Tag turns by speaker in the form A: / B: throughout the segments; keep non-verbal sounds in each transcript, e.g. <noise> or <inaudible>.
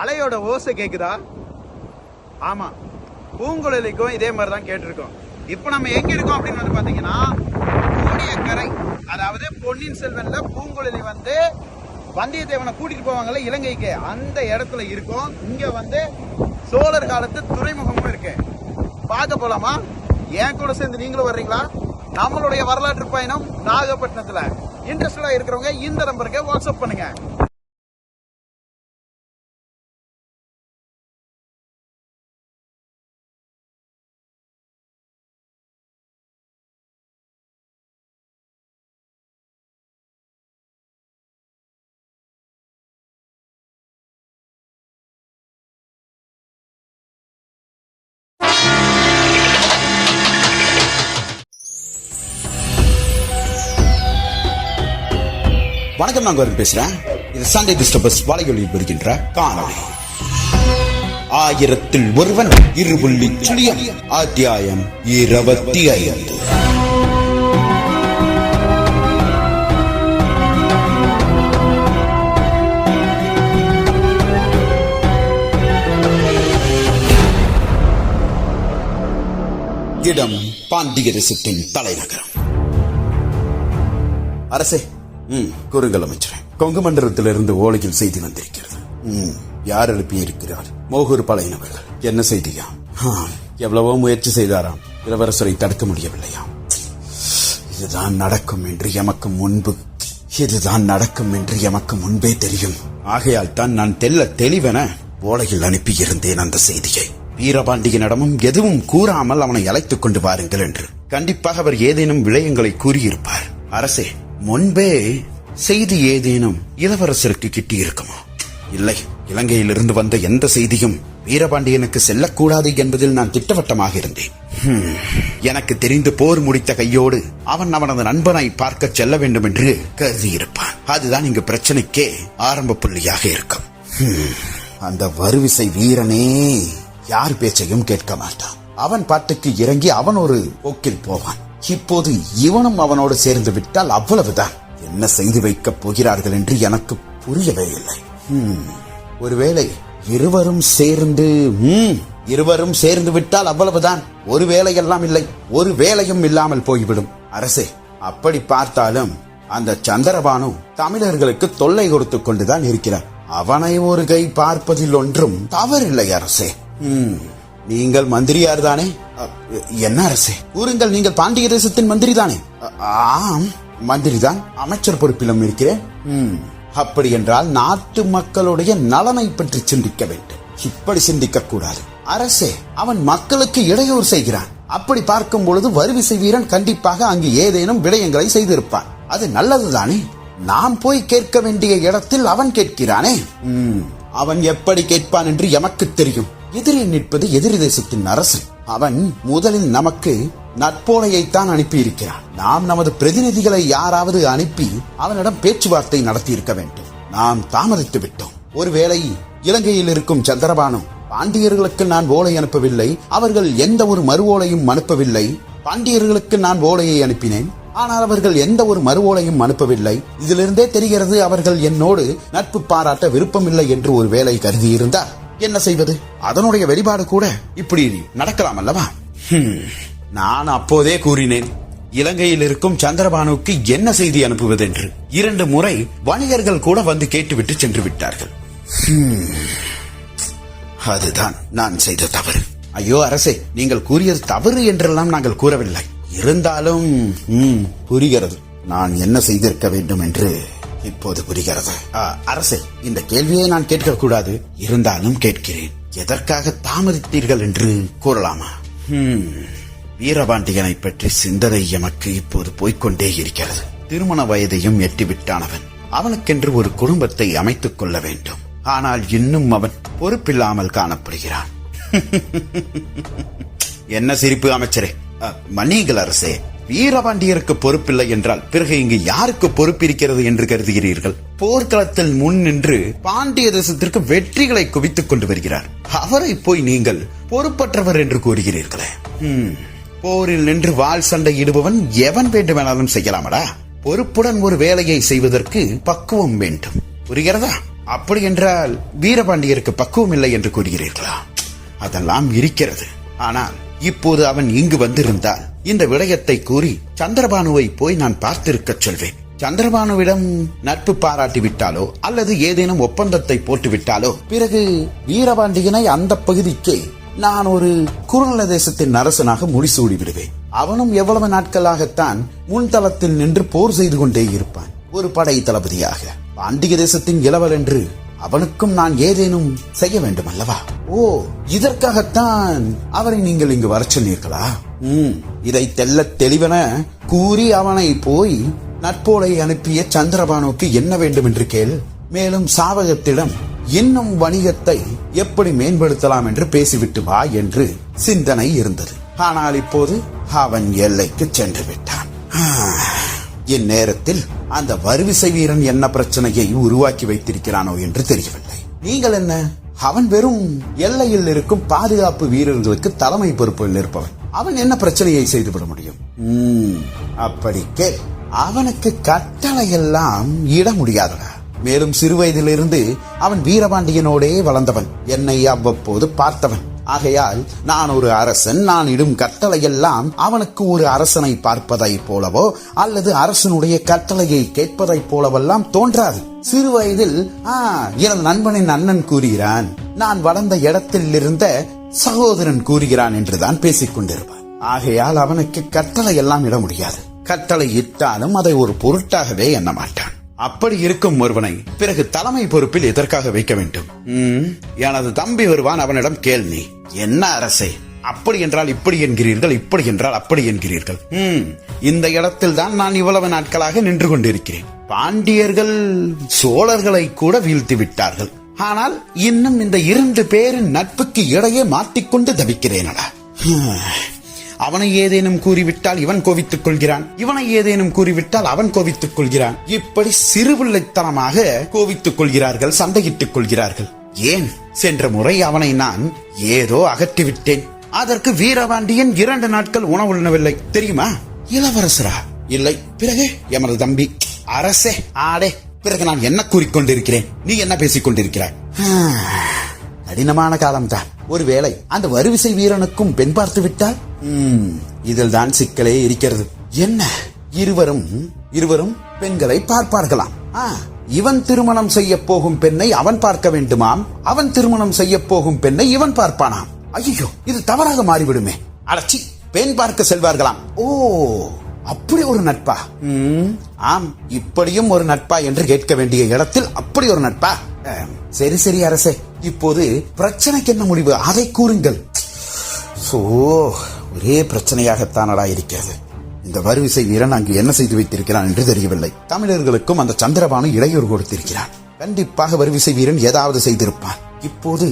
A: அலையோட ஓசை கேட்குதா ஆமா. பூங்குழலிக்கும் இதே மாதிரி தான் கேட்டிருக்கோம். இப்போ நம்ம எங்க இருக்கோம் அப்படின்னு வந்து பாத்தீங்கன்னா கோடியக்கரை அதாவது பொன்னியின் செல்வன்ல பூங்குழலி வந்து வந்தியத்தேவனை கூட்டிட்டு போவாங்கல்ல இலங்கைக்கு. அந்த இடத்துல இருக்கும். இங்க வந்து சோழர் காலத்து துறைமுகமும் இருக்கு. பார்க்க போலாமா? என் கூட சேர்ந்து நீங்களும் வர்றீங்களா? நம்மளுடைய வரலாற்று பயணம் நாகப்பட்டினத்துல. இன்ட்ரெஸ்டடா இருக்கிறவங்க இந்த நம்பருக்கு வாட்ஸ்அப் பண்ணுங்க.
B: வணக்கம் நான் கருண் பேசுறேன். இது சண்டே டிஸ்டர்பஸ் வலையொலி வருகின்ற காணொலி ஆயிரத்தில் ஒருவன் இருபுள்ளி சுழியம் அத்தியாயம் இருபத்தி ஐந்து. இடம் பாண்டிய தேசத்தின் தலைநகரம். அரசே கூறுங்கள் அமைச்சரே. கொங்கு மண்டலத்திலிருந்து ஓலையில் செய்தி வந்திருக்கிறது. ம் யார் அனுப்பி இருக்கிறார் மோகூர் பழையினவர்கள் என்ன செய்தியா? எவ்வளவோ முயற்சி செய்தாராம். இளவரசரை தடுக்க முடியவில்லையாம். இதுதான் நடக்கும் என்று எமக்கு முன்பு இதுதான் நடக்கும் என்று எமக்கு முன்பே தெரியும். ஆகையால் தான் நான் தெல்ல தெளிவென ஓலையில் அனுப்பியிருந்தேன் அந்த செய்தியை. வீரபாண்டியனிடமும் எதுவும் கூறாமல் அவனை அழைத்துக் கொண்டு வாருங்கள் என்று. கண்டிப்பாக அவர் ஏதேனும் விடயங்களை கூறியிருப்பார். அரசே முன்பே செய்தி ஏதேனும் இளவரசருக்கு கிட்டி இருக்குமா இல்லை. இலங்கையிலிருந்து வந்த எந்த செய்தியும் வீரபாண்டியனுக்கு செல்லக்கூடாது என்பதில் நான் திட்டவட்டமாக இருந்தேன். எனக்கு தெரிந்து போர் முடித்த கையோடு அவன் அவனது நண்பனை பார்க்க செல்ல வேண்டும் என்று கருதியிருப்பான். அதுதான் இங்கு பிரச்சனைக்கே ஆரம்ப புள்ளியாக இருக்கும். அந்த வருவிசை வீரனே யார் பேச்சையும் கேட்க மாட்டான். அவன் பாட்டுக்கு இறங்கி அவன் ஒரு போக்கில் போவான். இப்போது இவனும் அவனோடு சேர்ந்து விட்டால் அவ்வளவுதான். என்ன செய்து வைக்கப் போகிறார்கள் என்று எனக்கு புரியவே இல்லை. ஒருவேளை இருவரும் சேர்ந்து இருவரும் சேர்ந்து விட்டால் அவ்வளவுதான். ஒரு வேலையெல்லாம் இல்லை ஒரு வேலையும் இல்லாமல் போய்விடும். அரசே அப்படி பார்த்தாலும் அந்த சந்திரபானு தமிழர்களுக்கு தொல்லை கொடுத்துக் கொண்டுதான் இருக்கிறார். அவனை ஒரு கை பார்ப்பதில் ஒன்றும் தவறில்லை அரசே. ஹம், நீங்கள் மந்திரியார் தானே? என்ன அரசே? கூறுங்கள் நீங்கள் பாண்டிய தேசத்தின் மந்திரி தானே ஆம் மந்திரி தான் அமைச்சர் பொறுப்பிலும் இருக்கிறேன். ம், அப்படி என்றால் நாட்டு மக்களுடைய நலனை பற்றி சிந்திக்க வேண்டும். இப்படி சிந்திக்க கூடாது. அரசே அவன் மக்களுக்கு இடையூறு செய்கிறான். அப்படி பார்க்கும் பொழுது வருவிசை வீரன் கண்டிப்பாக அங்கு ஏதேனும் விடயங்களை செய்திருப்பான். அது நல்லதுதானே நாம் போய் கேட்க வேண்டிய இடத்தில் அவன் கேட்கிறானே? ம், அவன் எப்படி கேட்பான் என்று எமக்கு தெரியும். எதிரே நிற்பது எதிரி தேசத்தின் அரசு. அவன் முதலில் நமக்கு நட்போலையைத்தான் அனுப்பியிருக்கிறான். நாம் நமது பிரதிநிதிகளை யாராவது அனுப்பி அவனிடம் பேச்சுவார்த்தை நடத்தியிருக்க வேண்டும். நாம் தாமதித்து விட்டோம். ஒருவேளை இலங்கையில் இருக்கும் சந்திரபானு பாண்டியர்களுக்கு நான் ஓலை அனுப்பவில்லை. அவர்கள் எந்த ஒரு மறு ஓலையும் அனுப்பவில்லை. பாண்டியர்களுக்கு நான் ஓலையை அனுப்பினேன். ஆனால் அவர்கள் எந்த ஒரு மறு ஓலையும் அனுப்பவில்லை. இதிலிருந்தே தெரிகிறது அவர்கள் என்னோடு நட்பு பாராட்ட விருப்பமில்லை என்று ஒரு வேலை கருதியிருந்தார். என்ன செய்வது? அதனுடைய வெளிப்பாடு கூட இப்படி நடக்கலாம் அல்லவா நான் அப்போதே கூறினேன் இலங்கையில் இருக்கும் சந்திரபானுக்கு என்ன செய்தி அனுப்புவது என்று இரண்டு முறை வணிகர்கள் கூட வந்து கேட்டுவிட்டு சென்று விட்டார்கள் அதுதான் நான் செய்த தவறு. ஐயோ அரசே நீங்கள் கூறியது தவறு என்றெல்லாம் நாங்கள் கூறவில்லை. இருந்தாலும் புரிகிறது. நான் என்ன செய்திருக்க வேண்டும் என்று. இப்போது புரிகிறது. ஆ, அரசே இந்த கேள்வியை நான் கேட்கக்கூடாது. இருந்தாலும் கேட்கிறேன். எதற்காக தாமதித்தீர்கள் என்று கூறலாமா? வீரபாண்டியனை பற்றி சிந்தனை எமக்கு இப்போது போய்க்கொண்டே இருக்கிறது. திருமண வயதையும் எட்டிவிட்டானவன். அவனுக்கென்று ஒரு குடும்பத்தை அமைத்துக் கொள்ள வேண்டும். ஆனால் இன்னும் அவன் பொறுப்பில்லாமல் காணப்படுகிறான். <laughs> என்ன சிரிப்பு அமைச்சரே? அ, அரசே. வீரபாண்டியருக்கு பொறுப்பில்லை என்றால் பிறகு இங்கு யாருக்கு பொறுப்பிருக்கிறது என்று கருதுகிறீர்கள்? போர்க்களத்தில் முன் நின்று பாண்டிய தேசத்திற்கு வெற்றிகளை குவித்துக் கொண்டு வருகிறார். அவரை போய் நீங்கள் பொறுப்பற்றவர் என்று கூறுகிறீர்களே. போரில் நின்று வாள் சண்டையிடுபவன் எவன் வேண்டுமானாலும் செய்யலாமடா? பொறுப்புடன் ஒரு வேலையை செய்வதற்கு பக்குவம் வேண்டும். புரிகிறதா? அப்படி என்றால் வீரபாண்டியருக்கு பக்குவம் இல்லை என்று கூறுகிறீர்களா? அதெல்லாம் இருக்கிறது. ஆனால் இப்போது அவன் இங்கு வந்திருந்தால் இந்த விடயத்தை கூறி சந்திரபானுவை போய் நான் பார்த்திருக்கச் சொல்வேன். சந்திரபானுவிடம் நட்பு பாராட்டி விட்டாலோ அல்லது ஏதேனும் ஒப்பந்தத்தை போட்டு விட்டாலோ பிறகு வீரபாண்டியனை அந்த பகுதிக்கே நான் ஒரு குருநல தேசத்தின் அரசனாக முடிசூடி விடுவேன். அவனும் எவ்வளவு நாட்களாகத்தான் முன்தளத்தில் நின்று போர் செய்து கொண்டே இருப்பான். ஒரு படை தளபதியாக. பாண்டிய தேசத்தின் இளவல் என்று அவனுக்கும் நான் ஏதேனும் செய்ய வேண்டும் அல்லவா ஓ இதற்காகத்தான் அவரை நீங்கள் இங்கு வர சொன்னீர்களா? ம் இதை தெல்ல தெளிவென கூறி அவனை போய் நட்போலை அனுப்பிய சந்திரபானுக்கு என்ன வேண்டும் என்று கேள். மேலும் சாவகத்திடம் இன்னும் வணிகத்தை எப்படி மேம்படுத்தலாம் என்று பேசிவிட்டு வா என்று சிந்தனை இருந்தது. ஆனால் இப்போது அவன் எல்லைக்கு சென்று விட்டான். இந்நேரத்தில் அந்த வருவிசை வீரன் என்ன பிரச்சனையை உருவாக்கி வைத்திருக்கிறானோ என்று தெரியவில்லை. நீங்கள் என்ன? அவன் வெறும் எல்லையில் இருக்கும் பாதுகாப்பு வீரர்களுக்கு தலைமை பொறுப்பில் இருப்பவன் அவன் என்ன பிரச்சனையை செய்துவிட முடியும்? அப்படி கேள். அவனுக்கு கட்டளை எல்லாம் இட முடியாதடா மேலும் சிறுவயதிலிருந்து அவன் வீரபாண்டியனோடே வளர்ந்தவன். என்னை அவ்வப்போது பார்த்தவன். ஆகையால் நான் ஒரு அரசன் நான் இடும் கட்டளை எல்லாம் அவனுக்கு ஒரு அரசனை பார்ப்பதைப் போலவோ அல்லது அரசனுடைய கட்டளையை கேட்பதைப் போலவெல்லாம் தோன்றாது. சிறு வயதில் ஆ எனது நண்பனின் அண்ணன் கூறுகிறான் நான் வளர்ந்த இடத்தில் இருந்த சகோதரன் கூறுகிறான் என்றுதான் பேசிக் கொண்டிருப்பான் ஆகையால் அவனுக்கு கட்டளை எல்லாம் இட முடியாது. கட்டளை இட்டாலும் அதை ஒரு பொருட்டாகவே எண்ண மாட்டான். அப்படி இருக்கும் ஒருவனை பிறகு தலைமை பொறுப்பில் எதற்காக வைக்க வேண்டும்? எனது தம்பி வருவான் அவனிடம் கேள் நீ. என்ன அரசே? அப்படி என்றால் இப்படி என்கிறீர்கள் இப்படி என்றால் அப்படி என்கிறீர்கள். ம், இந்த இடத்தில் தான் நான் இவ்வளவு நாட்களாக நின்று கொண்டிருக்கிறேன். பாண்டியர்கள் சோழர்களை கூட வீழ்த்தி விட்டார்கள். ஆனால் இன்னும் இந்த இரண்டு பேரின் நட்புக்கு இடையே மாட்டிக்கொண்டு தவிக்கிறேனடா. அவனை ஏதேனும் கூறிவிட்டால் இவன் கோவித்துக் கொள்கிறான். இவனை ஏதேனும் கூறிவிட்டால் அவன் கோவித்துக் கொள்கிறான். இப்படி சிறுபிள்ளைத்தனமாக கோவித்துக் கொள்கிறார்கள் சண்டையிட்டுக் கொள்கிறார்கள். ஏன்? சென்ற முறை அவனை நான் ஏதோ அகற்றிவிட்டேன். அதற்கு வீரபாண்டியன் இரண்டு நாட்கள் உணவு உண்ணவில்லை. தெரியுமா? இளவரசரா? இல்லை. பிறகு? எமது தம்பி. அரசே ஆடே. பிறகு நான் என்ன கூறிக்கொண்டிருக்கிறேன்? நீ என்ன பேசிக் கொண்டிருக்கிறாய் கடினமான காலம்தான். ஒருவேளை அந்த வருவிசை வீரனுக்கும் பெண் பார்த்து விட்டால் இதில் தான் சிக்கலே இருக்கிறது. என்ன? இருவரும் இருவரும் பெண்களை பார்ப்பார்களாம். ஆ, இவன் திருமணம் செய்ய போகும் பெண்ணை அவன் பார்க்க வேண்டுமாம். அவன் திருமணம் செய்ய போகும் பெண்ணை இவன் பார்ப்பானாம். ஐயோ இது தவறாக மாறிவிடுமே. அடச்சி பெண் பார்க்க செல்வார்களாம். ஓ அப்படி ஒரு நட்பா? ஆம் இப்படியும் ஒரு நட்பா என்று கேட்க வேண்டிய இடத்தில் அப்படி ஒரு நட்பா? சரி சரி அரசே. இப்போது பிரச்சனைக்கு என்ன முடிவு? அதை கூறுங்கள். சோ ஒரே பிரச்சனையாகத்தானடா இருக்கிறது. இந்த வருவிசை வீரன் அங்கு என்ன செய்து வைத்திருக்கிறான் என்று தெரியவில்லை. தமிழர்களுக்கும் அந்த சந்திரபானு இடையூறு கொடுத்திருக்கிறான். கண்டிப்பாக வருவிசை வீரன் ஏதாவது செய்திருப்பான். இப்போது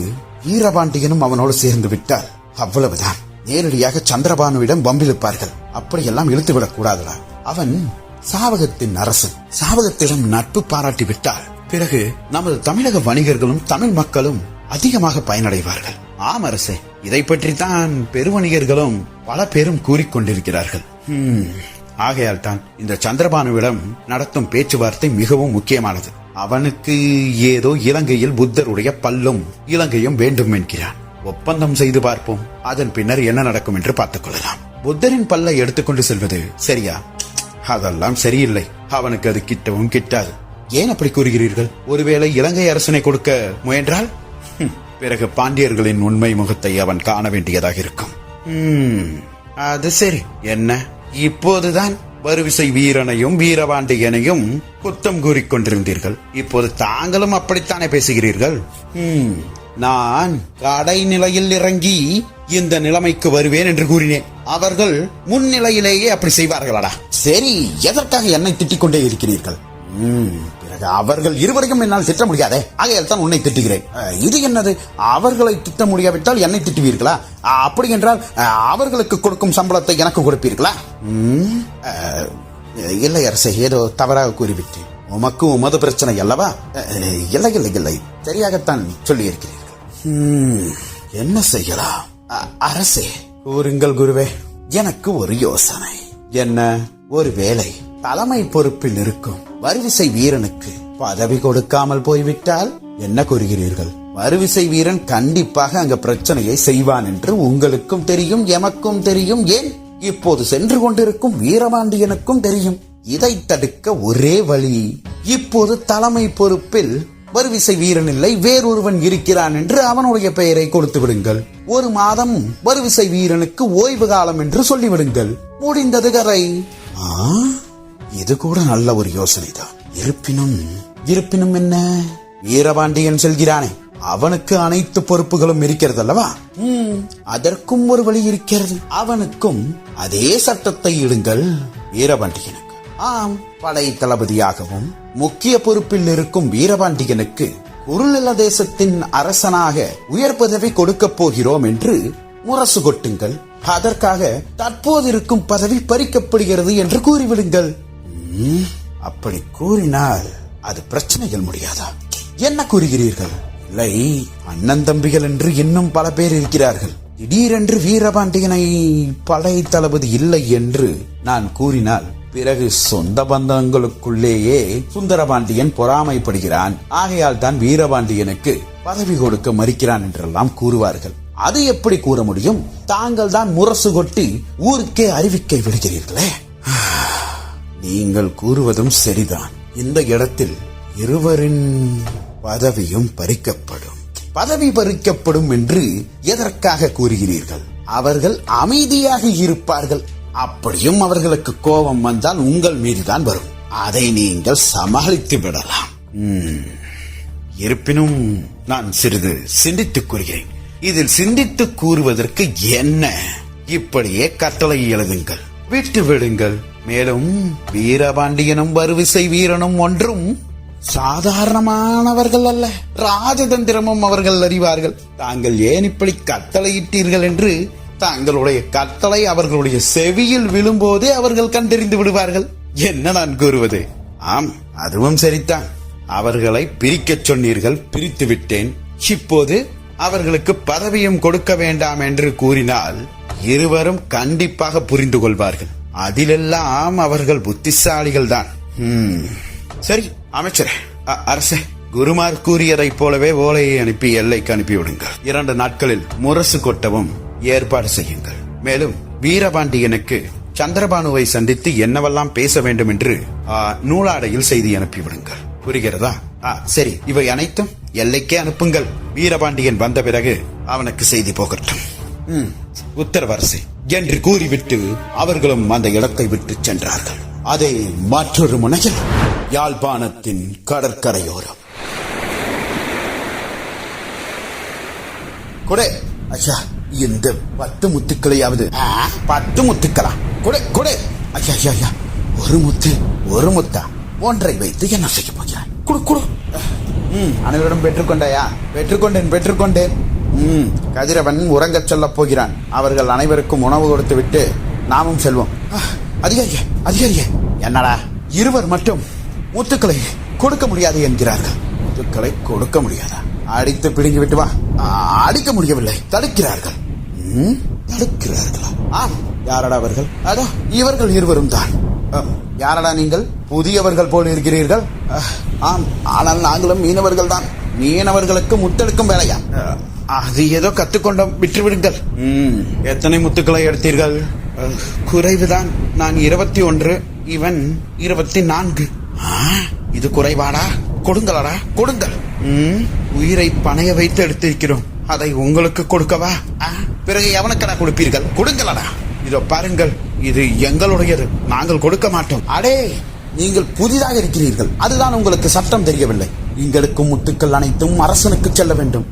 B: வீரபாண்டியனும் அவனோடு சேர்ந்து விட்டால் அவ்வளவுதான். நேரடியாக சந்திரபானுவிடம் வம்பிழுப்பார்கள். அப்படியெல்லாம் இழுத்து விடக்கூடாதுடா அவன் சாவகத்தின் அரசன் சாவகத்திடம் நட்பு பாராட்டி விட்டால் பிறகு நமது தமிழக வணிகர்களும் தமிழ் மக்களும் அதிகமாக பயனடைவார்கள். ஆம் அரசே இதை பற்றி தான் பெருவணிகர்களும் பல பேரும் கூறிக்கொண்டிருக்கிறார்கள். ஆகையால் தான் இந்த சந்திரபானுவிடம் நடத்தும் பேச்சுவார்த்தை மிகவும் முக்கியமானது. அவனுக்கு ஏதோ இலங்கையில் புத்தருடைய பல்லும் இலங்கையும் வேண்டும் என்கிறான். ஒப்பந்தம் செய்து பார்ப்போம். அதன் பின்னர் என்ன நடக்கும் என்று பார்த்துக் கொள்ளலாம். புத்தரின் பல்லை எடுத்துக்கொண்டு செல்வது சரியா? அதெல்லாம் சரியில்லை. அவனுக்கு அது கிட்டவும் கிட்டாது. ஏன் அப்படி கூறுகிறீர்கள்? ஒருவேளை இலங்கை அரசனை கொடுக்க முயன்றால்? பிறகு பாண்டியர்களின் உண்மை முகத்தை அவன் காண வேண்டியதாக இருக்கும். அது சரி. என்ன? இப்போதுதான் வருவிசை வீரனையும் வீரபாண்டியனையும் குத்தம் கூறிக்கொண்டிருந்தீர்கள் இப்போது தாங்களும் அப்படித்தானே பேசுகிறீர்கள்? நான் கடைநிலையில் இறங்கி இந்த நிலைமைக்கு வருவேன் என்று கூறினேன். அவர்கள் முன்னிலையிலேயே அப்படி செய்வார்களாடா. சரி எதற்காக என்னை திட்டிக் கொண்டே இருக்கிறீர்கள்? அவர்கள் இருவரையும் என்னால் திட்ட முடியாதே. ஆகையால் தான் உன்னை திட்டுகிறேன். இது என்னது? அவர்களை திட்ட முடியாவிட்டால் என்னை திட்டுவீர்களா? அப்படி என்றால் அவர்களுக்கு கொடுக்கும் சம்பளத்தை எனக்கு கொடுப்பீர்களா? இல்லை அரசே ஏதோ தவறாக கூறிவிட்டேன். உமக்கு உமது பிரச்சனை அல்லவா? இல்லை இல்லை இல்லை. சரியாகத்தான் சொல்லியிருக்கிறீர்கள். ம், என்ன செய்யலாம்? அரசே கூறுங்கள் குருவே. எனக்கு ஒரு யோசனை. என்ன? ஒரு வேலை. தலைமை பொறுப்பில் இருக்கும் வரிவிசை வீரனுக்கு பதவி கொடுக்காமல் போய்விட்டால் என்ன கூறுகிறீர்கள்? வறுவிசை வீரன் கண்டிப்பாக அங்க பிரச்சனையை செய்வான் என்று உங்களுக்கும் தெரியும் எமக்கும் தெரியும். ஏன்? இப்போது சென்று கொண்டிருக்கும் வீரபாண்டியனுக்கும் தெரியும். இதை தடுக்க ஒரே வழி இப்போது தலைமை பொறுப்பில் வருவிசை வீரன் இல்லை வேறொருவன் இருக்கிறான் என்று அவனுடைய பெயரை கொடுத்து விடுங்கள். ஒரு மாதம் வருவிசை வீரனுக்கு ஓய்வு காலம் என்று சொல்லிவிடுங்கள். முடிந்தது கதை ஆ, இது கூட நல்ல ஒரு யோசனைதான். இருப்பினும் இருப்பினும் என்ன? வீரபாண்டியன் செல்கிறானே. அவனுக்கு அனைத்து பொறுப்புகளும் இருக்கிறது அல்லவா அதற்கும் ஒரு வழி இருக்கிறது. அவனுக்கும் அதே சட்டத்தை இடுங்கள் வீரபாண்டியனுக்கு. ஆம் படை தளபதியாகவும் முக்கிய பொறுப்பில் இருக்கும் வீரபாண்டியனுக்கு குருநில தேசத்தின் அரசனாக உயர் பதவி கொடுக்க போகிறோம் என்று முரசு கொட்டுங்கள். அதற்காக தற்போது இருக்கும் பதவி பறிக்கப்படுகிறது என்று கூறிவிடுங்கள். அப்படி கூறினால் அது பிரச்சனைகள் முடியாதா? என்ன கூறுகிறீர்கள்? இல்லை அண்ணன் தம்பிகள் என்று இன்னும் பல பேர் இருக்கிறார்கள். திடீரென்று வீரபாண்டியனை படை தளபதி இல்லை என்று நான் கூறினால் பிறகு சொந்த பந்தங்களுக்குள்ளேயே சுந்தரபாண்டியன் பொறாமைப்படுகிறான். ஆகையால் தான் வீரபாண்டியனுக்கு பதவி கொடுக்க மறுக்கிறான் என்றெல்லாம் கூறுவார்கள். அது எப்படி கூற முடியும்? தாங்கள் தான் முரசு கொட்டி ஊருக்கே அறிவிக்கை விடுகிறீர்களே. நீங்கள் கூறுவதும் சரிதான். இந்த இடத்தில் இருவரின் பதவியும் பறிக்கப்படும். பதவி பறிக்கப்படும் என்று எதற்காக கூறுகிறீர்கள்? அவர்கள் அமைதியாக இருப்பார்கள். அப்படியும் அவர்களுக்கு கோபம் வந்தால் உங்கள் மீதுதான் வரும். அதை நீங்கள் சமாளித்து விடலாம். இருப்பினும் நான் சிறிது சிந்தித்துக் கூறுகிறேன். இதில் சிந்தித்து கூறுவதற்கு என்ன? இப்படியே கட்டளை எழுதுங்கள். விட்டு விடுங்கள் மேலும் வீரபாண்டியனும் வருவிசை வீரனும் ஒன்றும் சாதாரணமானவர்கள் அல்ல. ராஜதந்திரமும் அவர்கள் அறிவார்கள். தாங்கள் ஏன் இப்படி கட்டளையிட்டீர்கள் என்று தங்களுடைய கட்டளை அவர்களுடைய செவியில் விழும்போதே அவர்கள் கண்டறிந்து விடுவார்கள். என்ன நான் கூறுவது? ஆம் அதுவும் சரிதான் அவர்களை பிரிக்கச் சொன்னீர்கள் பிரித்து விட்டேன் இப்போது அவர்களுக்கு பதவியும் கொடுக்க வேண்டாம் என்று கூறினால் இருவரும் கண்டிப்பாக புரிந்து கொள்வார்கள். அதிலெல்லாம் அவர்கள் புத்திசாலிகள் தான். சரி அமைச்சர் அரசே குருமார் கூறியதைப் போலவே ஓலையை அனுப்பி எல்லைக்கு அனுப்பிவிடுங்கள். இரண்டு நாட்களில் முரசு கொட்டவும் ஏற்பாடு செய்யுங்கள். மேலும் வீரபாண்டியனுக்கு சந்திரபானுவை சந்தித்து என்னவெல்லாம் பேச வேண்டும் என்று ஆ, நூலாடையில் செய்தி அனுப்பிவிடுங்கள். புரிகிறதா? ஆ, சரி இவை அனைத்தும் எல்லைக்கே அனுப்புங்கள். வீரபாண்டியன் வந்த பிறகு அவனுக்கு செய்தி போகட்டும். உத்தரவரசே. என்று கூறிவிட்டு அவர்களும் அந்த இடத்தை விட்டு சென்றார்கள். அதை மற்றொரு முனையில் யாழ்ப்பாணத்தின் கடற்கரையோரம். கொடை ஐயா இந்த பத்து முத்துக்களையாவது பத்து முத்துக்களா? கொடை கொடை. ஐயா ஐயா ஐயா ஒரு முத்து ஒரு முத்தா? ஒன்றை வைத்து என்ன செய்ய போகிறாய்? குடு குடு. ம் அனைவரும் பெற்றுக்கொண்டாயா? பெற்றுக்கொண்டேன் பெற்றுக்கொண்டேன். ம் கதிரவன் உறங்கச் சொல்லப் போகிறான். அவர்கள் அனைவருக்கும் உணவு கொடுத்து விட்டு நாமும் செல்வோம். அதிகாரியே அதிகாரியே. என்னடா? இருவர் மட்டும் முத்துக்களை கொடுக்க முடியாது என்கிறார்கள். முத்துக்களை கொடுக்க முடியாதா? அடித்து பிடுங்கி விட்டு வா அடிக்க முடியவில்லை. தடுக்கிறார்கள். ம், தடுக்கிறார்களா? ஆம் யாரடா அவர்கள்? அதோ இவர்கள் இருவரும் தான். யாரடா நீங்கள்? புதியவர்கள் போல் இருக்கிறீர்கள்? ஆம் ஆனால் நாங்களும் மீனவர்கள் தான். மீனவர்களுக்கு முத்தெடுக்கும் வேலையா? அது ஏதோ கத்துக்கொண்டோம் விட்டுவிடுங்கள் ம், எத்தனை முத்துக்களை எடுத்தீர்கள்? குறைவுதான். நான் இருபத்தி ஒன்று இவன் இருபத்தி நான்கு. இது குறைவாடா? கொடுங்களடா? கொடுங்கள். ம், உயிரை பணைய வைத்து எடுத்திருக்கிறோம். அதை உங்களுக்கு கொடுக்கவா? பிறகு எவனுக்கடா கொடுப்பீர்கள்? கொடுங்களடா. இதோ பாருங்கள் இது எங்களுடையது. நாங்கள் கொடுக்க மாட்டோம். அடே நீங்கள் புதிதாக இருக்கிறீர்கள். அதுதான் உங்களுக்கு சட்டம் தெரியவில்லை. இங்கெடுக்கும் முத்துக்கள் அனைத்தும் அரசனுக்கு செல்ல வேண்டும்.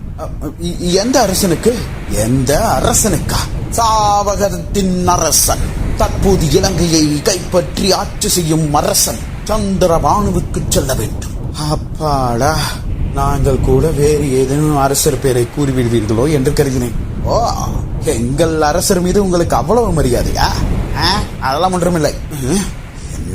B: எந்த அரசனுக்கு? எந்த அரசனுக்கா? சாவகத்தின் அரசன் தற்போது இலங்கையை கைப்பற்றி ஆட்சி செய்யும் அரசன் சந்திரபானுவுக்கு செல்ல வேண்டும். அப்பாடா நாங்கள் கூட வேறு ஏதேனும் அரசர் பேரை கூறிவிடுவீர்களோ என்று கருதினேன். ஓ எங்கள் அரசர் மீது உங்களுக்கு அவ்வளவு மரியாதையா? ஆ, அதெல்லாம் ஒன்றுமில்லை. ம்,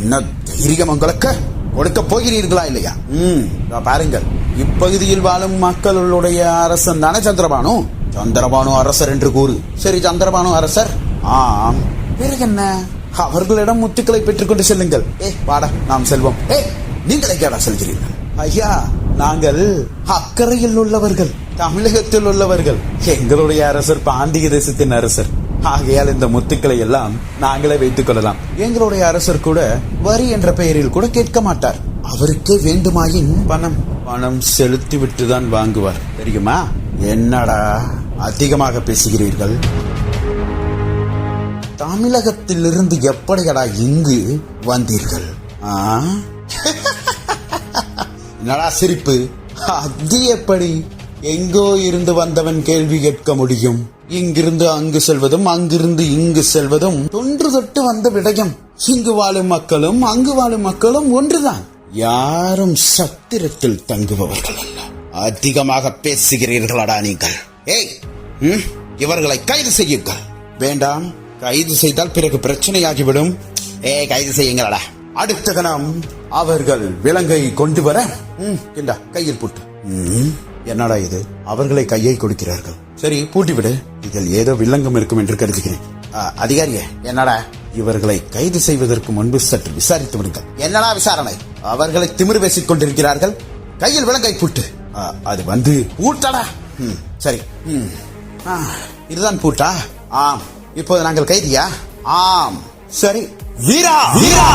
B: என்ன தைரியம் உங்களுக்கு? கொடுக்க போகிறீர்களா இல்லையா? ம். பாருங்கள். இப்பகுதியில் வாழும் மக்களுடைய அரசன் தானே சந்திரபானு? சந்திரபானு அரசர் என்று கூறு. சரி சந்திரபானு அரசர்? ஆம். பிறகு என்ன? அவர்களிடம் முத்துக்களை பெற்றுக்கொண்டு செல்லுங்கள். ஏ வாடா நாம் செல்வோம். ஏ நீங்களே கேடா செல்கிறீர்கள். ஐயா நாங்கள் அக்கறையில் உள்ளவர்கள் தமிழகத்தில் உள்ளவர்கள் எங்களுடைய அரசர் பாண்டிய தேசத்தின் அரசர். ஆகையால் இந்த முத்துக்களை எல்லாம் நாங்களே வைத்துக் கொள்ளலாம். எங்களுடைய அரசர் கூட வரி என்ற பெயரில் கூட கேட்க மாட்டார். அவருக்கே வேண்டுமாயின் பணம். பணம் செலுத்தி விட்டுதான் வாங்குவார். தெரியுமா? என்னடா அதிகமாக பேசுகிறீர்கள்? தமிழகத்திலிருந்து எப்படியடா இங்கு வந்தீர்கள்? என்னடா சிரிப்பு? அது எப்படி? எங்கோ இருந்து வந்தவன் கேள்வி கேட்க முடியும். இங்கிருந்து அங்கு செல்வதும் அங்கிருந்து இங்கு செல்வதும் தொன்று தொட்டு வந்த விடயம். இங்கு வாழும் மக்களும் அங்கு வாழும் மக்களும் ஒன்றுதான். யாரும் சத்திரத்தில் தங்குபவர்கள் அல்ல. அதிகமாக பேசுகிறீர்களாடா நீங்கள். ஏய் இவர்களை கைது செய்யுங்கள். வேண்டாம் கைது செய்தால் பிறகு பிரச்சனையாகிவிடும். ஏ கைது செய்யுங்களடா. அடுத்த கணம் அவர்கள் விலங்கை கொண்டு வர ம், கையில் போட்டு. என்னடா இது? அவர்களை கையை கொடுக்கிறார்கள். சரி பூட்டிவிடு. இதில் ஏதோ வில்லங்கம் இருக்கும் என்று கருதுகிறேன். அதிகாரியே என்னடா? இவர்களை கைது செய்வதற்கு முன்பு சற்று விசாரித்து விடுங்கள். என்னடா விசாரணை? அவர்களை திமிரு பேசிக் கொண்டிருக்கிறார்கள். கையில் விலங்கை பூட்டு. அது வந்து பூட்டடா. சரி. இதுதான் பூட்டா? ஆம். இப்போது நாங்கள் கைதியா? ஆம். சரி. வீரா! வீரா!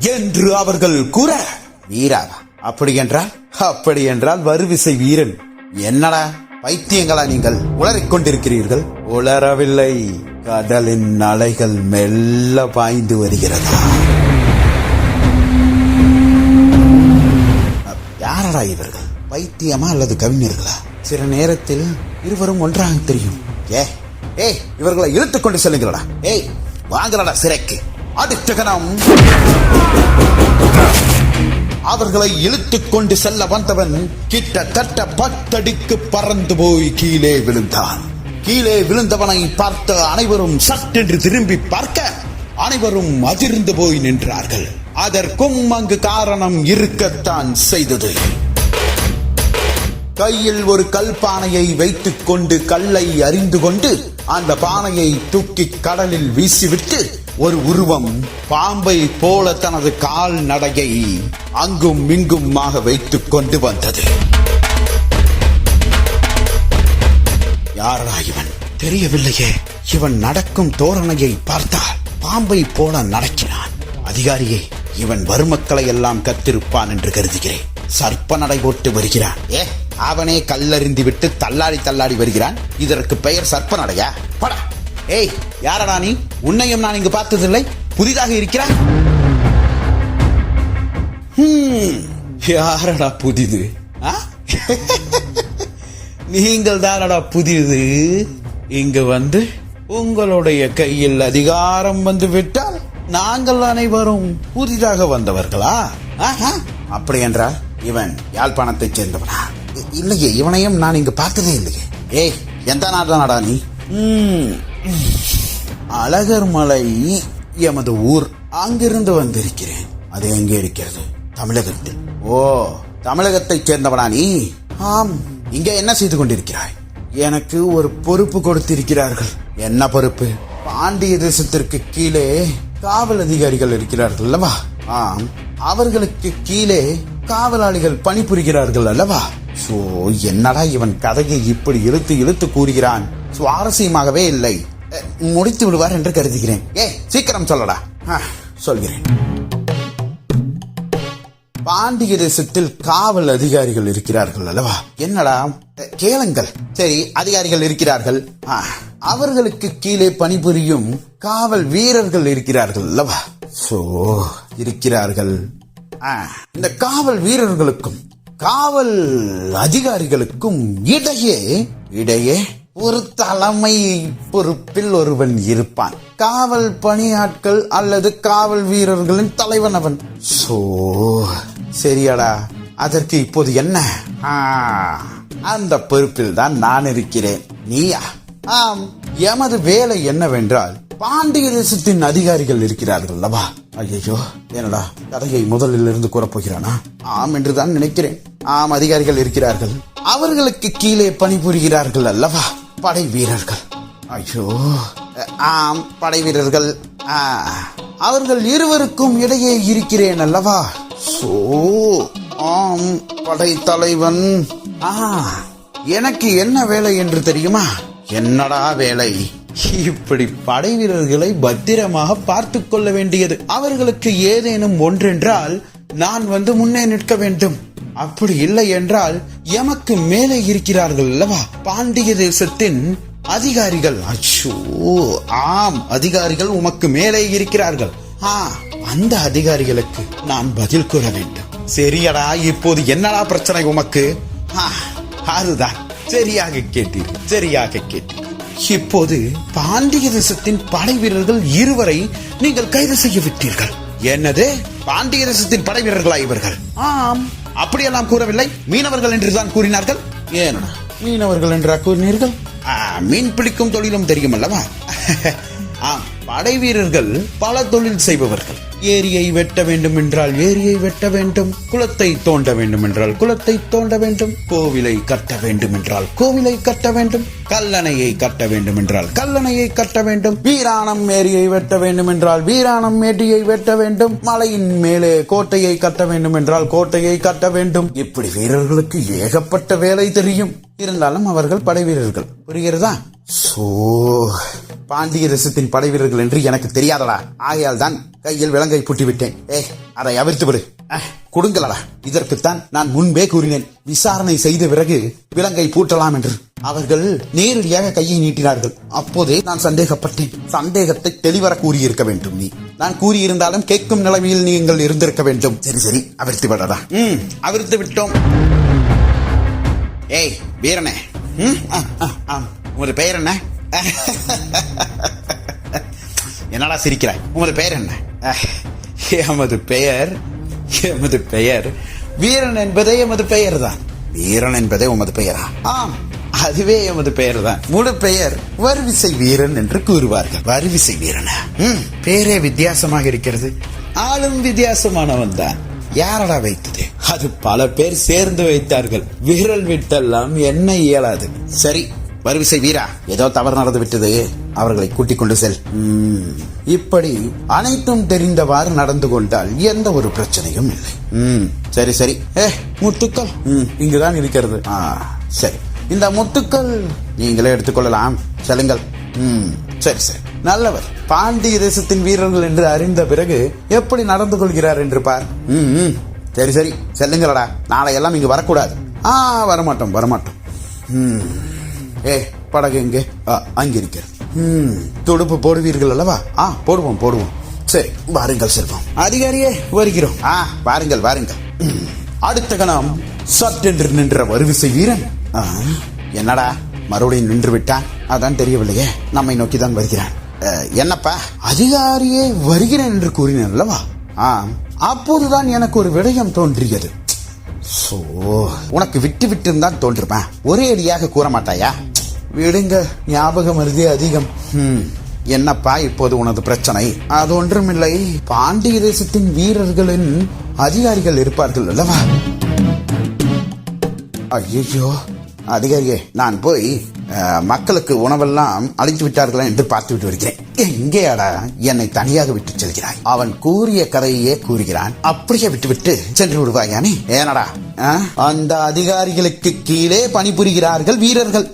B: என்று அவர்கள் கூற வீராவா அப்படி என்றால் அப்படி என்றால் வருவிசை வீரன். என்னடா பைத்தியங்களா நீங்கள்? உளறிக் கொண்டிருக்கிறீர்கள் உளரவில்லை. கடலின் அலைகள் மெல்ல பாய்ந்து வருகிறதா? யாரடா இவர்கள்? பைத்தியமா அல்லது கவிஞர்களா? சில நேரத்தில் இருவரும் ஒன்றாக தெரியும். ஏ ஏய் இவர்களை இழுத்துக் கொண்டு செல்லுங்களடா. ஏய் வாங்கலடா சிறைக்கு. அடுத்த கணம் அவர்களை இழுத்து கொண்டு செல்ல வந்தவன் கிட்டத்தட்ட பத்தடிக்கு பறந்து போய் கீழே விழுந்தான். கீழே விழுந்தவனை பார்த்த அனைவரும் சட்டென்று திரும்பி பார்க்க அனைவரும் அதிர்ந்து போய் நின்றார்கள். அதற்கும் அங்கு காரணம் இருக்கத்தான் செய்தது. கையில் ஒரு கல் பானையை வைத்துக் கொண்டு கல்லை அறிந்து கொண்டு அந்த பானையை தூக்கி கடலில் வீசிவிட்டு ஒரு உருவம் பாம்பை போல தனது கால் நடையை அங்கும் இங்குமாக வைத்துக் கொண்டு வந்தது. யாரா இவன்? தெரியவில்லையே. இவன் நடக்கும் தோரணையை பார்த்தால் பாம்பை போல நடக்கிறான். அதிகாரியே இவன் வறுமக்களை எல்லாம் கத்திருப்பான் என்று கருதுகிறேன். சர்ப்ப நடை போட்டு வருகிறான். ஏ அவனே கல்லறிந்து விட்டு தள்ளாடி தள்ளாடி வருகிறான். இதற்கு பெயர் சர்ப்ப நடையா படா. ஏய் யாரடா நீ? உன்னையும் நான் இங்கு பார்த்ததில்லை. புதிதாக இருக்கிறாய்? யாரடா புதிது? ஆ? <laughs> நீங்கள் தானடா புதிது? இங்கு வந்து உங்களுடைய கையில் அதிகாரம் வந்து விட்டால் நாங்கள் அனைவரும் புதிதாக வந்தவர்களா? ஆஹா, அப்படி என்றால் இவன் யாழ்ப்பாணத்தைச் சேர்ந்தவனா? இல்லையே இவனையும் நான் இங்கு பார்த்ததே இல்லையே. ஏய் எந்த நாடானடா நீ? ம், அழகர் மலை எமது ஊர். அங்கிருந்து வந்திருக்கிறேன். அது எங்கே இருக்கிறது? தமிழகத்தில். ஓ தமிழகத்தைச் சேர்ந்தவனா நீ? ஆம். இங்கே என்ன செய்து கொண்டிருக்கிறாய்? எனக்கு ஒரு பொறுப்பு கொடுத்திருக்கிறார்கள். என்ன பொறுப்பு? பாண்டிய தேசத்திற்கு கீழே காவல் அதிகாரிகள் இருக்கிறார்கள் அல்லவா? ஆம். அவர்களுக்கு கீழே காவலாளிகள் பணிபுரிகிறார்கள் அல்லவா? சோ என்னடா இவன் கதையை இப்படி இழுத்து இழுத்து கூறுகிறான்? சுவாரஸ்யமாகவே இல்லை. முடித்து விடுவார் என்று கருதுகிறேன். ஏ சீக்கிரம் சொல்லடா. ஆ, சொல்கிறேன். பாண்டிய தேசத்தில் காவல் அதிகாரிகள் இருக்கிறார்கள் அல்லவா? என்னடா? கேளுங்கள். சரி அதிகாரிகள் இருக்கிறார்கள். அவர்களுக்கு கீழே பணிபுரியும் காவல் வீரர்கள் இருக்கிறார்கள் அல்லவா? சோ இருக்கிறார்கள். ஆ, இந்த காவல் வீரர்களுக்கும் காவல் அதிகாரிகளுக்கும் இடையே இடையே ஒரு தலைமை பொறுப்பில் ஒருவன் இருப்பான். காவல் பணியாட்கள் அல்லது காவல் வீரர்களின் தலைவன் அவன். சோ சரியாடா. அதற்கு இப்போது என்ன? ஆ, அந்த பொறுப்பில் தான் நான் இருக்கிறேன். நீயா? ஆம் எமது வேலை என்னவென்றால் பாண்டிய தேசத்தின் அதிகாரிகள் இருக்கிறார்கள் அல்லவா? ஐயோ என்னடா கதையை முதலில் இருந்து கூறப் போகிறானா ஆம் என்றுதான் நினைக்கிறேன். ஆம் அதிகாரிகள் இருக்கிறார்கள். அவர்களுக்கு கீழே பணிபுரிகிறார்கள் அல்லவா? படை வீரர்கள். ஐயோ. ஆம் படை வீரர்கள். ஆ, அவர்கள் இருவருக்கும் இடையே இருக்கிறேன் அல்லவா? சோ ஆம் படைத்தலைவன் ஆ எனக்கு என்ன வேலை என்று தெரியுமா? என்னடா வேலை? இப்படி படை வீரர்களை பத்திரமாக பார்த்து கொள்ள வேண்டியது. அவர்களுக்கு ஏதேனும் ஒன்றென்றால் நான் வந்து முன்னே நிற்க வேண்டும். அப்படி இல்லை என்றால் எமக்கு மேலே இருக்கிறார்கள் அல்லவா? பாண்டிய தேசத்தின் அதிகாரிகள். அச்சோ ஆம் அதிகாரிகள் உமக்கு மேலே இருக்கிறார்கள். ஆ அந்த அதிகாரிகளுக்கு நான் பதில் கூற வேண்டும். சரியடா இப்போது என்னடா பிரச்சனை உமக்கு? அதுதான். சரியாக கேட்டீர் சரியாக கேட்டீர். இப்போது பாண்டிய தேசத்தின் படை வீரர்கள் இருவரை நீங்கள் கைது செய்ய விட்டீர்கள். என்னது? பாண்டிய தேசத்தின் படை வீரர்களா இவர்கள்? ஆம். அப்படியெல்லாம் கூறவில்லை. மீனவர்கள் என்றுதான் கூறினார்கள். ஏனடா? மீனவர்கள் என்றா கூறினீர்கள்? ஆ, மீன் பிடிக்கும் தொழிலும் தெரியும் அல்லவா? படை வீரர்கள் பல தொழில் செய்பவர்கள். ஏரியை வெட்ட வேண்டும் என்றால் ஏரியை வெட்ட வேண்டும் குளத்தை தோண்ட வேண்டும் என்றால் குளத்தை தோண்ட வேண்டும் கோவிலை கட்ட வேண்டும் என்றால் கோவிலை கட்ட வேண்டும் கல்லணையை கட்ட வேண்டும் என்றால் கல்லணையை கட்ட வேண்டும் வீராணம் ஏரியை வெட்ட வேண்டும் என்றால் வீராணம் ஏரியை வெட்ட வேண்டும் மலையின் மேலே கோட்டையை கட்ட வேண்டும் என்றால் கோட்டையை கட்ட வேண்டும். இப்படி வீரர்களுக்கு ஏகப்பட்ட வேலை தெரியும். இருந்தாலும் அவர்கள் படை வீரர்கள் புரிகிறதா? சோ பாண்டிய தேசத்தின் படை வீரர்கள் என்று எனக்கு தெரியாதடா. ஆகையால் தான் கையில் விலங்கை பூட்டி விட்டேன் ஏ அதை அவிழ்த்து விடு. கொடுங்களடா. இதற்குத்தான் நான் முன்பே கூறினேன். விசாரணை செய்த பிறகு விலங்கை பூட்டலாம் என்று. அவர்கள் நேரடியாக கையை நீட்டினார்கள். அப்போதே நான் சந்தேகப்பட்டேன். சந்தேகத்தை தெளிவர கூறியிருக்க வேண்டும் நீ. நான் கூறியிருந்தாலும் கேட்கும் நிலைமையில் நீங்கள் இருந்திருக்க வேண்டும். சரி சரி. அவிர்த்து விடடா. ம் அவிர்த்து விட்டோம். ஏய் வீரனே. ம், ஆ, ஆ, ஆம். உங்களோட பெயர் என்ன? என்னடா சிரிக்கிறாய் உங்களோட பெயர் என்ன? எமது பெயர் எமது பெயர் வீரன் என்பதே எமது பெயர் தான் வீரன் என்பதே உமது பெயரா? ஆம் அதுவே எமது பெயர் தான் முழு பெயர் வருவிசை வீரன் என்று கூறுவார்கள். வருவிசை வீரனா? ம், பெயரே வித்தியாசமாக இருக்கிறது. ஆளும் வித்தியாசமானவன் தான். யாரடா வைத்தது? அது பல பேர் சேர்ந்து வைத்தார்கள். விரல் விட்டெல்லாம் என்ன இயலாது. சரி வருவிசை வீரா ஏதோ தவறு நடந்து விட்டது. அவர்களை கூட்டிக் கொண்டு செல். ம், இப்படி அனைத்தும் தெரிந்தவாறு நடந்து கொண்டால் எந்த ஒரு பிரச்சனையும் இல்லை. ம், சரி சரி. ஏ முத்துக்கள் ம், இங்குதான் இருக்கிறது. ஆ, சரி. இந்த முத்துக்கள் நீங்களே எடுத்துக்கொள்ளலாம் செல்லுங்கள். ம், சரி சரி. நல்லவர். பாண்டிய தேசத்தின் வீரர்கள் என்று அறிந்த பிறகு எப்படி நடந்து கொள்கிறார் என்று பார். ம், ம். சரி சரி. செல்லுங்களடா. நாளை எல்லாம் இங்கு வரக்கூடாது. ஆ வரமாட்டோம் வரமாட்டோம். ம். ஏ படகு எங்கே? ஆ, அங்கிருக்கிறது ம், துடுப்பு போடுவீர்கள் அல்லவா? ஆ போடுவோம் போடுவோம். சரி வாருங்கள் செல்வம். அதிகாரியே வருகிறோம். ஆ வாருங்கள் வாருங்கள். அடுத்த கணம் சட்டென்று நின்ற வருவிசை வீரன். ஆ, என்னடா மறுபடியும் நின்று விட்டான்? அதான் தெரியவில்லையே நம்மை நோக்கி தான் வருகிறான் என்னப்பா? அதிகாரியே வருகிறேன் என்று கூறினேன் அல்லவா? ஆம். அப்போதுதான் எனக்கு ஒரு விடயம் தோன்றியது. சோ உனக்கு விட்டு விட்டு தான் தோன்றுப்பேன் ஒரே அடியாக கூற மாட்டாயா விடுங்க ஞாபகம் மருதி அதிகம். என்னப்பா இப்போது உனது பிரச்சனை? அது ஒன்றுமில்லை. பாண்டிய தேசத்தின் வீரர்களின் அதிகாரிகள் இருப்பார்கள் அல்லவா? ஐயோ அதிகாரியே நான் போய் மக்களுக்கு உணவெல்லாம் அளித்து விட்டார்களா என்று பார்த்து விட்டு வருகிறேன். எங்கேயாடா என்னை தனியாக விட்டு செல்கிறாய். அவன் கூறிய கதையே கூறுகிறான். அப்படியே விட்டுவிட்டு சென்று விடுவாயானே ஏனடா? அந்த அதிகாரிகளுக்கு கீழே பணிபுரிகிறார்கள் வீரர்கள்.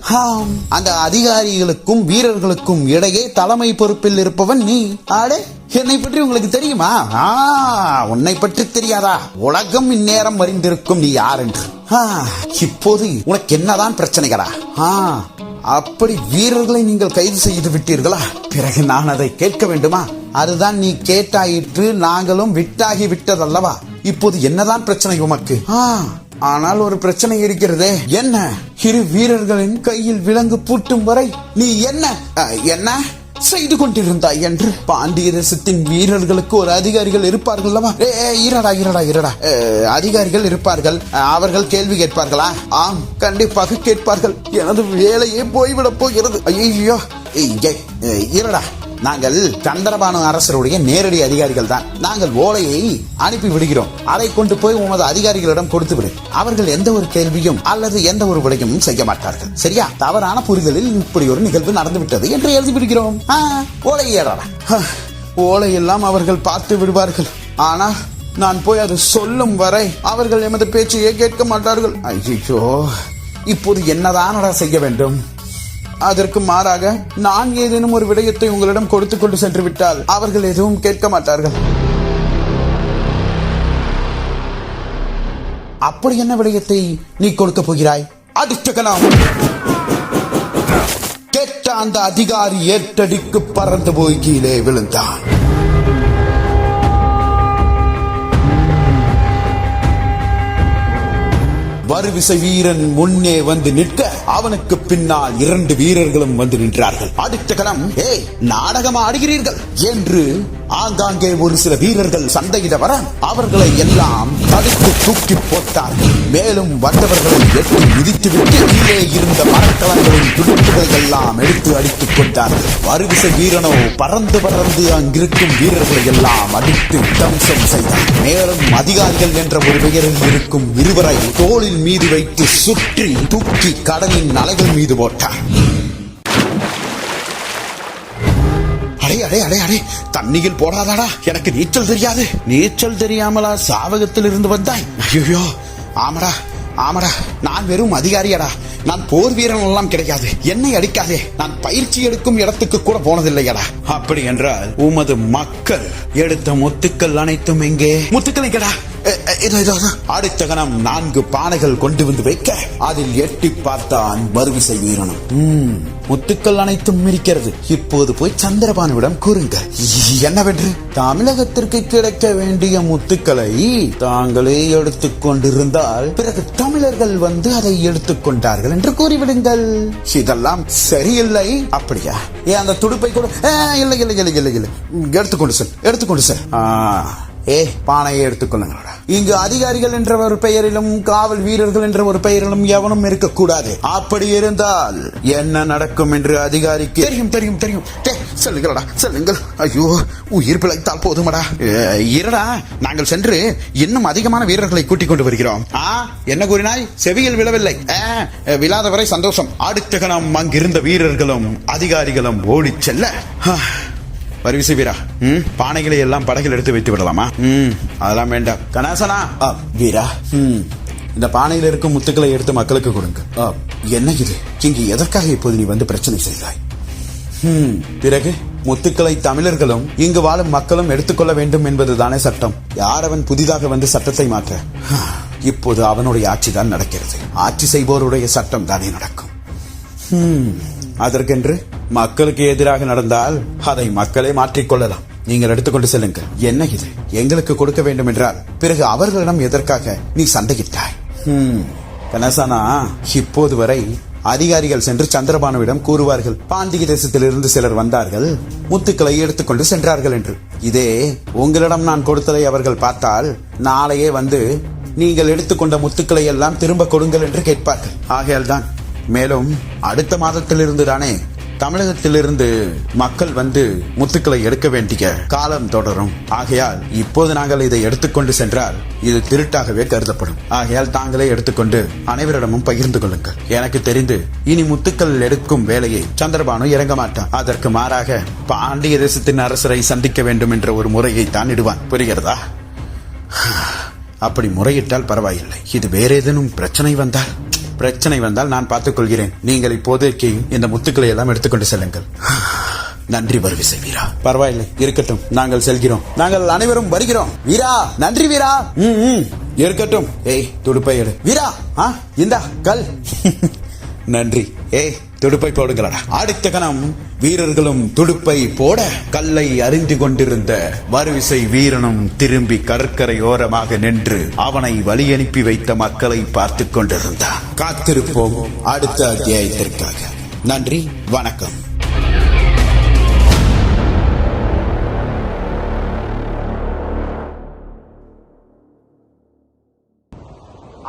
B: அந்த அதிகாரிகளுக்கும் வீரர்களுக்கும் இடையே தலைமை பொறுப்பில் இருப்பவன் நீ. ஆடே என்னை பற்றி உங்களுக்கு தெரியுமா? ஆ, உன்னை பற்றி தெரியாதா? உலகம் இந்நேரம் அறிந்திருக்கும் நீ யார் என்று? ஆ, இப்போது உனக்கு என்னதான் பிரச்சனைகளா? ஆ, அப்படி வீரர்களை நீங்கள் கைது செய்து விட்டீர்களா? பிறகு நான் அதை கேட்க வேண்டுமா? அதுதான் நீ கேட்டாயிற்று நாங்களும் விட்டாகி விட்டதல்லவா? இப்போது என்னதான் பிரச்சனை உமக்கு? ஆ, ஆனால் ஒரு பிரச்சனை இருக்கிறதே. என்ன? இரு வீரர்களின் கையில் விலங்கு பூட்டும் வரை நீ என்ன? என்ன? செய்து கொண்டிருந்தாய் என்று. பாண்டிய தேசத்தின் வீரர்களுக்கு ஒரு அதிகாரிகள் இருப்பார்கள் அல்லவா இரடா இரடா இரடா. அதிகாரிகள் இருப்பார்கள். அவர்கள் கேள்வி கேட்பார்களா? ஆம் கண்டிப்பாக கேட்பார்கள். எனது வேலையே போய்விடப் போகிறது. ஐயோ இரடா. நாங்கள் சந்திரபானு அரசருடைய நேரடி அதிகாரிகள் தான். நாங்கள் ஓலையை அனுப்பி விடுகிறோம். அதை கொண்டு போய் உமது அதிகாரிகளிடம் கொடுத்து விடு. அவர்கள் எந்த ஒரு கேள்வியும் அல்லது எந்த ஒரு விடையும் செய்ய மாட்டார்கள். சரியா? தவறான புரிதலில் இப்படி ஒரு நிகழ்வு நடந்துவிட்டது என்று எழுதி விடுகிறோம். ஆ, ஓலை ஏறடா ஓலையெல்லாம் அவர்கள் பார்த்து விடுவார்கள். ஆனால் நான் போய் அது சொல்லும் வரை அவர்கள் எமது பேச்சையே கேட்க மாட்டார்கள். ஐயோ இப்போது என்னதான் செய்ய வேண்டும்? அதற்கு மாறாக நான் ஏதேனும் ஒரு விடயத்தை உங்களிடம் கொடுத்து கொண்டு சென்று விட்டால் அவர்கள் எதுவும் கேட்க மாட்டார்கள். அப்படி என்ன விடயத்தை நீ கொடுக்க போகிறாய்? அடிச்சகலாம் கேட்ட அந்த அதிகாரி ஏற்றடிக்கு பறந்து போய் கீழே விழுந்தான். வருவிசை வீரன் முன்னே வந்து நிற்க அவனுக்கு பின்னால் இரண்டு வீரர்களும் வந்து நின்றார்கள். அடுத்த கணம் ஏய் நாடகம் ஆடுகிறீர்கள். என்று ஆங்காங்கே ஒரு சில வீரர்கள் சண்டையிட வர அவர்களை எல்லாம் தடுத்து தூக்கி போட்டார்கள். மேலும் வந்தவர்களை எட்டி மிதித்துவிட்டு கீழே இருந்த மரக்கலங்களின் துடுப்புகளை எல்லாம் எடுத்து அடித்துக் கொண்டார்கள். வருவிசை வீரனோ பறந்து பறந்து அங்கிருக்கும் வீரர்களை எல்லாம் அடித்து தம்சம் செய்தார். மேலும் அதிகாரிகள் என்ற ஒரு பெயரில் இருக்கும் இருவரை தோளின் மீது வைத்து சுற்றி தூக்கி கடலின் அலைகள் மீது போட்டார் அடே அடே அடே அடே தண்ணியில் போடாதாடா எனக்கு நீச்சல் தெரியாது. நீச்சல் தெரியாமலா சாவகத்தில் இருந்து வந்தாய்? ஐயோ ஆமாடா ஆமாடா நான் வெறும் அதிகாரியடா. நான் போர் வீரன் எல்லாம் கிடைக்காது என்னை அடிக்காதே. நான் பயிற்சி எடுக்கும் இடத்துக்கு கூட போனதில்லையடா. அப்படி என்றால் உமது மக்கள் எடுத்த முத்துக்கள் அனைத்தும் எங்கே? முத்துக்கள் எங்கடா. அடுத்த கணம் நான்கு பானைகள் கொண்டு வந்து வைக்க. அதில் எட்டி பார்த்தான் வருவிசை உயிரினம். முத்துக்கள் அனைத்தும் இருக்கிறது இப்போது போய் சந்திரபானுவிடம் கூறுங்க. என்னவென்று? தமிழகத்திற்கு கிடைக்க வேண்டிய முத்துக்களை தாங்களே எடுத்துக் கொண்டிருந்தால் பிறகு தமிழர்கள் வந்து அதை எடுத்துக்கொண்டார்கள் என்று கூறிவிடுங்கள். இதெல்லாம் சரியில்லை. அப்படியா? ஏன் அந்த துடுப்பை கூட இல்லை இல்லை இல்லை இல்லை இல்லை. எடுத்துக்கொண்டு சார் எடுத்துக்கொண்டு சார் ஆ, ஏ பானையை எடுத்துக்கொள்ளுங்களா இங்கு அதிகாரிகள் என்ற ஒரு பெயரிலும் காவல் வீரர்கள் என்ற ஒரு பெயரிலும் எவனும் இருக்கக்கூடாது. அப்படி இருந்தால் என்ன நடக்கும் என்று அதிகாரிக்கு தெரியும் தெரியும் தெரியும். செல்லுங்களடா செல்லுங்கள். ஐயோ உயிர் பிழைத்தால் போதுமடா. இருடா நாங்கள் சென்று இன்னும் அதிகமான வீரர்களை கூட்டிக் கொண்டு வருகிறோம். ஆ என்ன கூறினாய்? செவியில் விழவில்லை. ஆ, விழாத வரை சந்தோஷம். அடுத்த கணம் அங்கிருந்த வீரர்களும் அதிகாரிகளும் ஓடிச் செல்ல. வருவிசை வீரா ம்? பானைகளை எல்லாம் படகில் எடுத்து வைத்து விடலாமா? ம். அதெல்லாம் வேண்டாம். கணாசனா? வீரா. ம். இந்த பானையில் இருக்கும் முத்துக்களை எடுத்து மக்களுக்கு கொடுங்க. என்ன இது? இங்கு எதற்காக இப்போது நீ வந்து பிரச்சனை செய்தாய் பிறகு முத்துக்களை தமிழர்களும் இங்கு வாழும் மக்களும் எடுத்துக்கொள்ள வேண்டும் என்பதுதானே சட்டம். யார் அவன் புதிதாக வந்து சட்டத்தை மாற்ற? இப்போது அவனுடைய ஆட்சி தான் நடக்கிறது. ஆட்சி செய்வோருடைய சட்டம் தானே நடக்கும். ஹம், அதற்கென்று மக்களுக்கு எதிராக நடந்தால் அதை மக்களே மாற்றிக்கொள்ளலாம் நீங்கள் எடுத்துக்கொண்டு செல்லுங்கள். என்ன இது? எங்களுக்கு கொடுக்க வேண்டும் என்றால் பிறகு அவர்களிடம் எதற்காக நீ சண்டையிட்டாய்? ஹம், இப்போது வரை அதிகாரிகள் சென்று சந்திரபானுவிடம் கூறுவார்கள். பாண்டிக தேசத்திலிருந்து சிலர் வந்தார்கள். முத்துக்களை எடுத்துக்கொண்டு சென்றார்கள் என்று. இதே உங்களிடம் நான் கொடுத்ததை அவர்கள் பார்த்தால் நாளையே வந்து நீங்கள் எடுத்துக்கொண்ட முத்துக்களை எல்லாம் திரும்ப கொடுங்கள் என்று கேட்பார்கள். ஆகையால்தான் மேலும் அடுத்த மாதத்திலிருந்து தானே தமிழகத்திலிருந்து மக்கள் வந்து முத்துக்களை எடுக்க வேண்டிய காலம் தொடரும். ஆகையால் இப்போது நாங்கள் இதை எடுத்துக்கொண்டு சென்றால் இது திருட்டாகவே கருதப்படும். ஆகையால் தாங்களே எடுத்துக்கொண்டு அனைவரிடமும் பகிர்ந்து கொள்ளுங்கள். எனக்கு தெரிந்து இனி முத்துக்கள் எடுக்கும் வேலையை சந்திரபானு இறங்க மாட்டான். அதற்கு மாறாக பாண்டிய தேசத்தின் அரசரை சந்திக்க வேண்டும் என்ற ஒரு முறையை தான் இடுவான். புரிகிறதா? அப்படி முறையிட்டால் பரவாயில்லை. இது வேற ஏதேனும் பிரச்சனை வந்தால்? பிரச்சனை வந்தால் நான் பார்த்துக் கொள்கிறேன் நீங்கள் இப்போதைக்கு இந்த முத்துக்களை எல்லாம் எடுத்துக்கொண்டு செல்லுங்கள். நன்றி வருவிசை வீரா. பரவாயில்லை இருக்கட்டும். நாங்கள் செல்கிறோம். நாங்கள் அனைவரும் வருகிறோம். வீரா நன்றி வீரா. ம், ம். இருக்கட்டும். ஏய் துடுப்பை எடு. வீரா ஆ இந்தா கல். நன்றி. ஏய் துடுப்பை போடுங்களடா. அடுத்த கணம் வீரர்களும் துடுப்பை போட கல்லை அறிந்து கொண்டிருந்த வருவிசை வீரனும் திரும்பி கடற்கரையோரமாக நின்று அவனை வழி அனுப்பி வைத்த மக்களை பார்த்துக் கொண்டிருந்தான். காத்திருப்போம் அடுத்த அத்தியாயத்திற்காக. நன்றி வணக்கம்.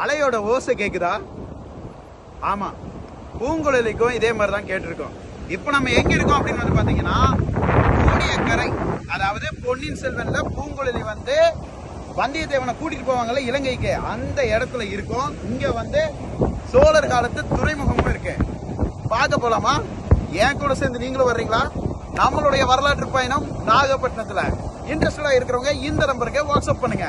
A: அலையோட ஓசை கேக்குதா? ஆமா. பூங்குழலிக்கும் இதே மாதிரி தான் கேட்டிருக்கோம். இப்போ நம்ம எங்க இருக்கோம் அப்படின்னு வந்து பாத்தீங்கன்னா கோடியக்கரை அதாவது பொன்னியின் செல்வன்ல பூங்குழலி வந்து வந்தியத்தேவனை கூட்டிட்டு போவாங்கல்ல இலங்கைக்கு. அந்த இடத்துல இருக்கும். இங்க வந்து சோழர் காலத்து துறைமுகமும் இருக்கு. பார்க்க போலாமா? என் கூட சேர்ந்து நீங்களும் வர்றீங்களா? நம்மளுடைய வரலாற்று பயணம் நாகப்பட்டினத்துல. இன்ட்ரெஸ்டடா இருக்கிறவங்க இந்த நம்பருக்கு வாட்ஸ்அப் பண்ணுங்க.